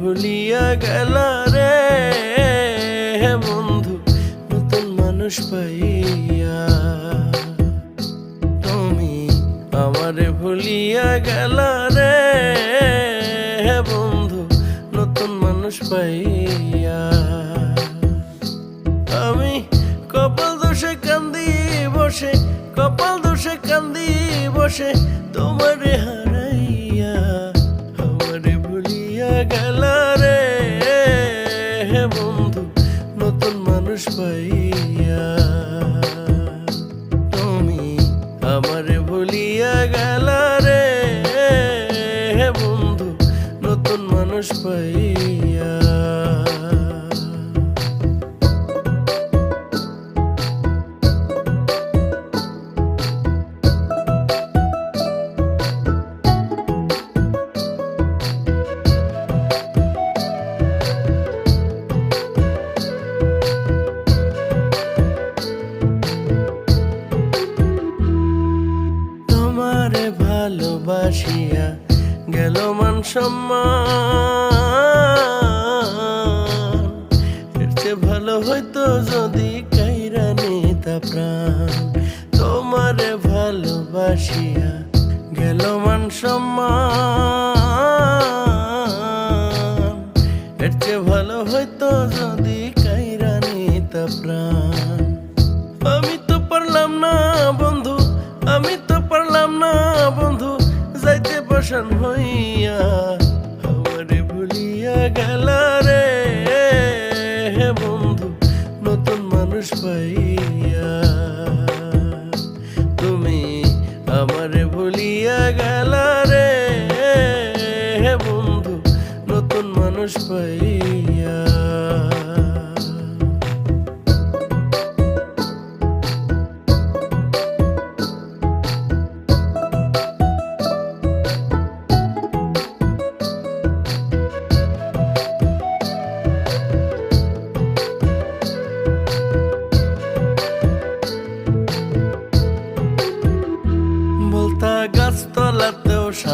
ভুলিয়া গেল রে বন্ধু নতুন মানুষ পাইয়া। আমারে ভুলিয়া গেল রে। হে বন্ধু, নতুন মানুষ পাইয়া। আমি কপাল দোষে কান্দি বসে, কপাল দোষে কান্দি বসে, তোমারে হারাইয়া আমারে ভুলিয়া গেল রে। বন্ধু, নতুন মানুষ পাইয়া। গেল রে বন্ধু নতুন মানুষ পাইয়া তোমারে ভালোবাসিয়া গেল মান সম্মান। এর চেয়ে ভালো হইতো যদি কাইরা নিতা প্রাণ। তোমারে ভালোবাসিয়া গেল মান সম্মান। এর চেয়ে ভালো হইতো যদি বসান হইয়া আমারে ভুলিয়া গেল রে। হে বন্ধু, নতুন মানুষ পাইয়া তুমি আমারে ভুলিয়া গেল রে। হে বন্ধু, নতুন মানুষ পাইয়া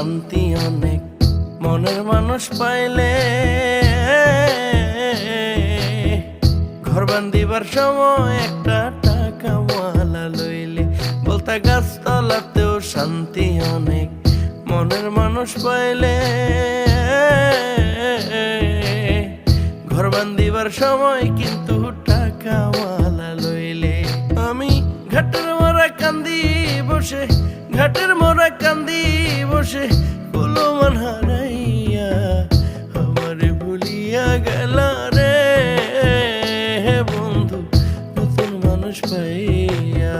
শান্তি অনেক, মনের মানুষ পাইলে। ঘর বান্দিবার সময় একটা টাকা মালা লইলে, বলতা গাছতলাতেও শান্তি অনেক, মনের মানুষ পাইলে। ঘর বান্দিবার সময় কিন্তু টাকা জীবন হারাইয়া আমার ভুলিয়া গেল বন্ধু নতুন মানুষ পাইয়া